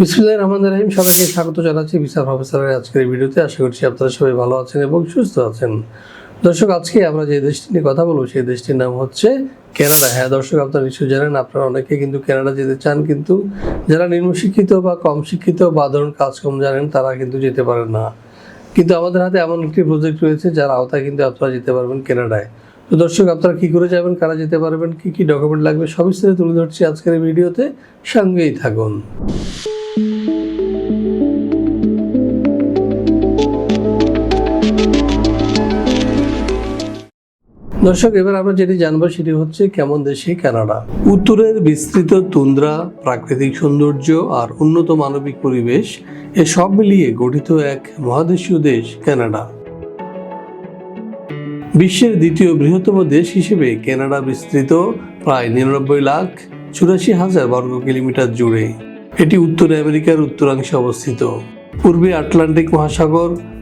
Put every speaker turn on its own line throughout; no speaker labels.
বিসমুল্লাহ রহমান রহিম, সবাইকে স্বাগত জানাচ্ছি বিচার প্রফেসরের আজকের ভিডিওতে। আশা করছি আপনারা সবাই ভালো আছেন এবং সুস্থ আছেন। দর্শক, আজকে আমরা যে দেশটি নিয়ে কথা বলব, সেই দেশটির নাম হচ্ছে কানাডা। হ্যাঁ দর্শক, আপনারা নিশ্চয়ই জানেন, আপনারা অনেকে কিন্তু কানাডা যেতে চান, কিন্তু যারা নিম্ন শিক্ষিত বা কম শিক্ষিত বা ধরুন কাজ কম জানেন, তারা কিন্তু যেতে পারেন না। কিন্তু আমাদের হাতে এমন একটি প্রজেক্ট রয়েছে, যার আওতায় কিন্তু আপনারা যেতে পারবেন কেনাডায়। তো দর্শক, আপনারা কি করে যাবেন, কারা যেতে পারবেন, কি কি ডকুমেন্ট লাগবে, সব বিস্তারিত তুলে ধরছি আজকের ভিডিওতে। সঙ্গেই থাকুন। দর্শক, এবার আমরা যেটি জানব সেটি হচ্ছে কেমন দেশে কানাডা? উত্তরের বিস্তৃত তুন্দ্রা, প্রাকৃতিক সৌন্দর্য আর উন্নত মানবিক পরিবেশ, এ সব মিলিয়ে গঠিত এক মহাদেশীয় দেশ কানাডা। বিশ্বের দ্বিতীয় বৃহত্তম দেশ হিসেবে কানাডা বিস্তৃত, প্রায় নিরানব্বই লাখ চুরাশি হাজার বর্গ কিলোমিটার জুড়ে। এটি উত্তর আমেরিকার উত্তরাংশে অবস্থিত। পূর্বে আটলান্টিক মহাসাগর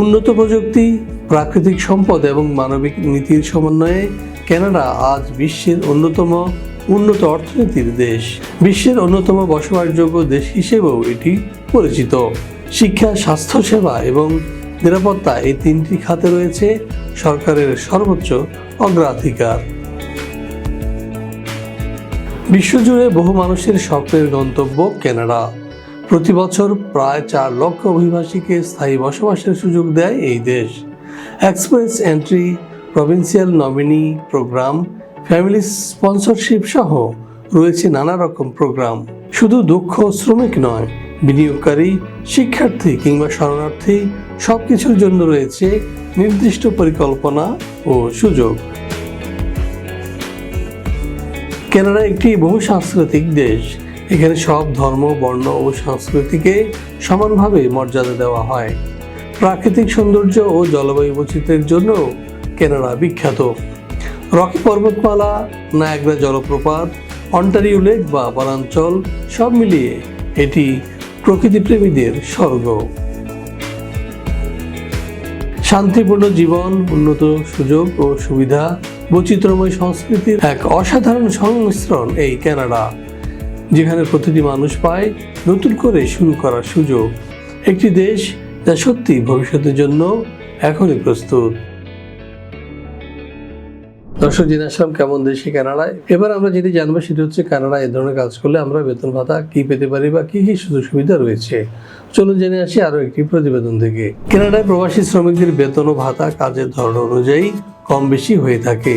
উন্নত প্রযুক্তি, প্রাকৃতিক সম্পদ এবং মানবিক নীতির সমন্বয়ে কানাডা আজ বিশ্বের অন্যতম উন্নত অর্থনীতির দেশ। বিশ্বের অন্যতম বসবাসযোগ্য দেশ হিসেবেও এটি পরিচিত। শিক্ষা, স্বাস্থ্যসেবা এবং নিরাপত্তা এই তিনটি খাতে রয়েছে সরকারের সর্বোচ্চ অগ্রাধিকার। বিশ্বজুড়ে বহু মানুষের স্বপ্নের গন্তব্য কানাডা। প্রতি বছর প্রায় চার লক্ষ অভিবাসীকে স্থায়ী বসবাসের সুযোগ দেয় এই দেশ। Express entry, provincial nominee programme, family sponsorship সহ রয়েছে নানা রকম প্রোগ্রাম। শুধু দক্ষ শ্রমিক নয়, বিনিয়োগকারী, শিক্ষার্থী কিংবা শরণার্থী সব কিছুর জন্য রয়েছে নির্দিষ্ট পরিকল্পনা ও সুযোগ। কানাডা একটি বহু সাংস্কৃতিক দেশ। এখানে সব ধর্ম, বর্ণ ও সংস্কৃতিকে সমানভাবে মর্যাদা দেওয়া হয়। প্রাকৃতিক সৌন্দর্য ও জলবায়ু বৈচিত্র্যের জন্য কানাডা বিখ্যাত। রকি পর্বতমালা, নায়াগ্রা জলপ্রপাত, অন্টারিও লেক বা বনাঞ্চল সব মিলিয়ে এটি প্রকৃতিপ্রেমীদের স্বর্গ। শান্তিপূর্ণ জীবন, উন্নত সুযোগ ও সুবিধা, বৈচিত্র্যময় সংস্কৃতির এক অসাধারণ সংমিশ্রণ এই কানাডা। যেখানে প্রতিটি মানুষ পায় নতুন করে শুরু করার সুযোগ। একটি দেশ যা সত্যি ভবিষ্যতের জন্য এখনই প্রস্তুত। দর্শক, জেনে আসলাম কেমন দেশে কানাডায়। এবার আমরা যেটি জানব সেটি হচ্ছে কানাডা এই ধরনের কাজ করলে আমরা বেতন ভাতা কি পেতে পারি বা কি কি সুযোগ সুবিধা রয়েছে? চলুন জেনে আসি আরও একটি প্রতিবেদন থেকে। কানাডায় প্রবাসী শ্রমিকদের বেতন ও ভাতা কাজের ধরন অনুযায়ী কম বেশি হয়ে থাকে।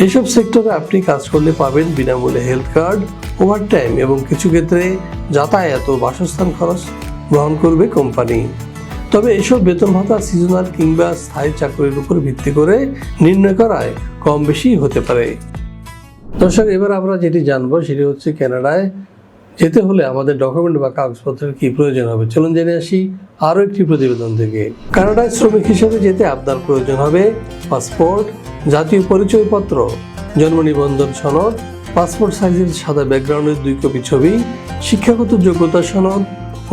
এসব সেক্টরে আপনি কাজ করলে পাবেন বিনামূল্যে হেলথ কার্ড, ওভারটাইম এবং কিছু ক্ষেত্রে যাতায়াত ও বাসস্থান খরচ গ্রহণ করবে কোম্পানি। তবে এসব বেতন ভাতা সিজনাল কিংবা স্থায়ী চাকরির উপর ভিত্তি করে নির্ণয় করায় কম বেশি হতে পারে। দর্শক, এবার আমরা যেটি জানব সেটি হচ্ছে কানাডায় যেতে হলে আমাদের ডকুমেন্ট বা কাগজপত্রের কি প্রয়োজন হবে? চলুন জেনে আসি আরও একটি প্রতিবেদন থেকে। কানাডায় শ্রমিক হিসেবে যেতে আপনার প্রয়োজন হবে পাসপোর্ট, জাতীয় পরিচয়পত্র, জন্ম নিবন্ধন সনদ, পাসপোর্ট সাইজের সাদা ব্যাকগ্রাউন্ডের দুই কপি ছবি, শিক্ষাগত যোগ্যতা সনদ,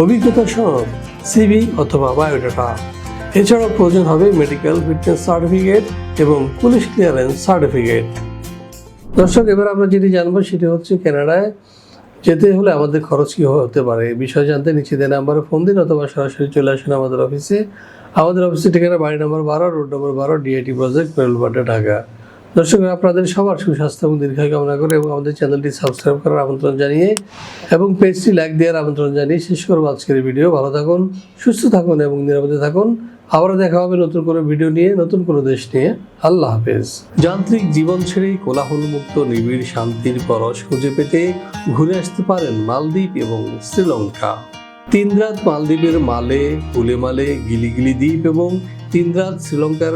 অভিজ্ঞতা সনদ সিভি অথবা বায়োডাটা। এছাড়াও প্রয়োজন হবে মেডিকেল ফিটনেস সার্টিফিকেট এবং পুলিশ ক্লিয়ারেন্স সার্টিফিকেট দর্শক, এবার আমরা যেটি জানব সেটি হচ্ছে কানাডায় যেতে হলে আমাদের খরচ কী হতে পারে? এই বিষয়ে জানতে নিচে দেয় নাম্বারে ফোন দিন অথবা সরাসরি চলে আসুন আমাদের অফিসে আমাদের অফিসের ঠিকানা বাড়ি নম্বর বারো রোড নম্বর বারো ডিআইটি প্রজেক্ট মেরুলবাড্ডা ঢাকা দর্শক, আপনাদের সবার সুস্বাস্থ্য এবং দীর্ঘায়ু কামনা করে এবং আমাদের চ্যানেলটি সাবস্ক্রাইব করার আমন্ত্রণ জানিয়ে এবং পেজটি লাইক দেওয়ার আমন্ত্রণ জানিয়ে শেষ করব আজকের ভিডিও। ভালো থাকুন, সুস্থ থাকুন এবং নিরাপদে থাকুন। আবারও দেখা হবে নতুন কোনো ভিডিও নিয়ে, নতুন কোনো দেশ নিয়ে। আল্লাহ হাফেজ। যান্ত্রিক জীবন ছেড়ে কোলাহলমুক্ত, নিবিড়, শান্তির পরশ খুঁজে পেতে ঘুরে আসতে পারেন মালদ্বীপ এবং শ্রীলঙ্কা। তিন রাত মালদ্বীপের মালে উলেমালে গিলিগিলি দ্বীপ এবং তিন রাত শ্রীলঙ্কার